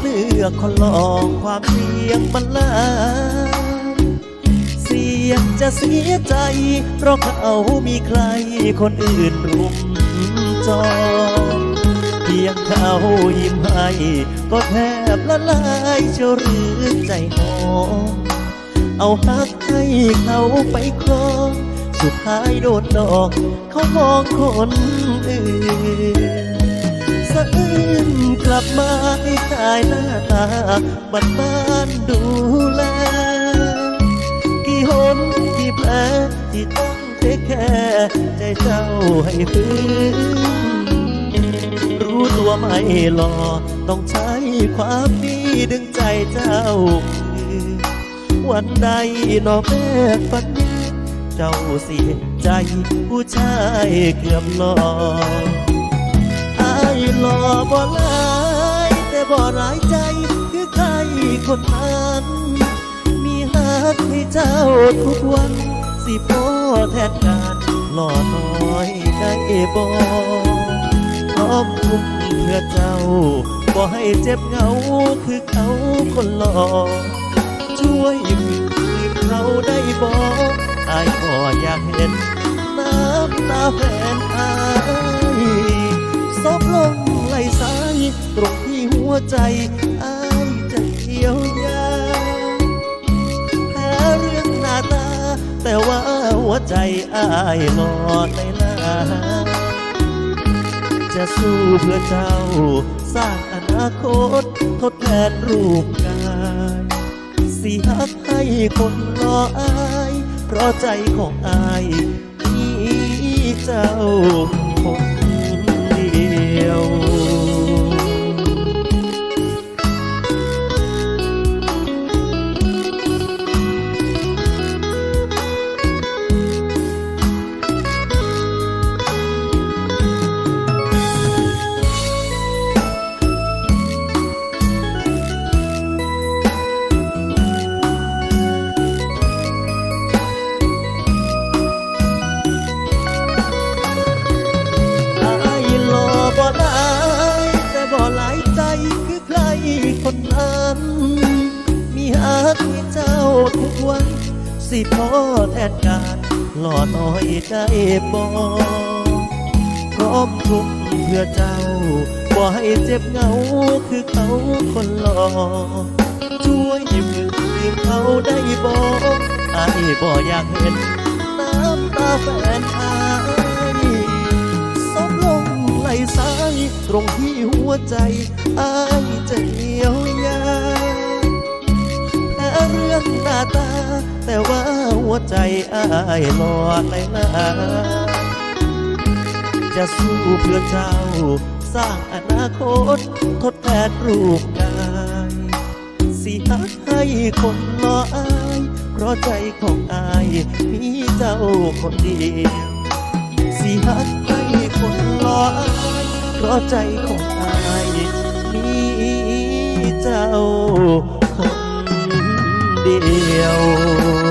เลือกคนลองความเสียงมันลาเสียงจะเสียใจ เพราะเขามีใครคนอื่นรุมจองเพียงเขายิ้มให้ก็แทบละลายเชียวหรือใจหอมเอาฮักให้เขาไปครองสุดท้ายโดนดอก เขามองคนอื่น บมาให้กายหน้าตาบัดบ้านดูแล กี่หนกี่แผลที่ต้องเทคแค่ใจเจ้าให้ฟื้นรู้ตัวไม่หลอต้องใช้ความดีดึงใจเจ้าคืนวันใดนอแม่ฝันดีเจ้าเสียใจผู้ชายเกือบหลออายหล่อบ่หลายแต่ บ่หลายใจคือใครคนนั้น มีหักให้เจ้าทุกวัน สิพ่อแทนการหล่อน้อยได้บ่พร้อมทุกเพื่อเจ้าบ่ให้เจ็บเหงาคือเขาคนหล่อช่วยยืมเขาได้บ่อายก็อยากเห็นน้ำตาแฟนอายซบลงไหลสา ตรงที่หัวใจอายจะเยียวยาแพ้เรื่องหน้าตา แต่ว่าหัวใจอายรอในลาจะสู้เพื่อเจ้า สร้างอนาคต ทดแทนรูปกายสิฮักให้คนรออาย เพราะใจของอายมีเจ้า สิพ่อแทนการหล่อน้อยได้บ่พร้อมทุกเพื่อเจ้าบ่ให้เจ็บเหงาคือเขาคนหล่อช่วยยืมเขาได้บ่อายบ่อยากเห็นน้ำตาแฟนอายซบลงไหลสายตรงที่หัวใจอายจะเหี่ยวยาแค่เรื่องหน้าตา แต่ว่าหัวใจอายรอในนาจะสู้เพื่อเจ้า สร้างอนาคต ทดแทนรูปกายสิฮักให้คนรออาย เพราะใจของอายมีเจ้าคนเดียวสิฮักให้คนรออายเพราะใจของอายมีเจ้าคน เดียว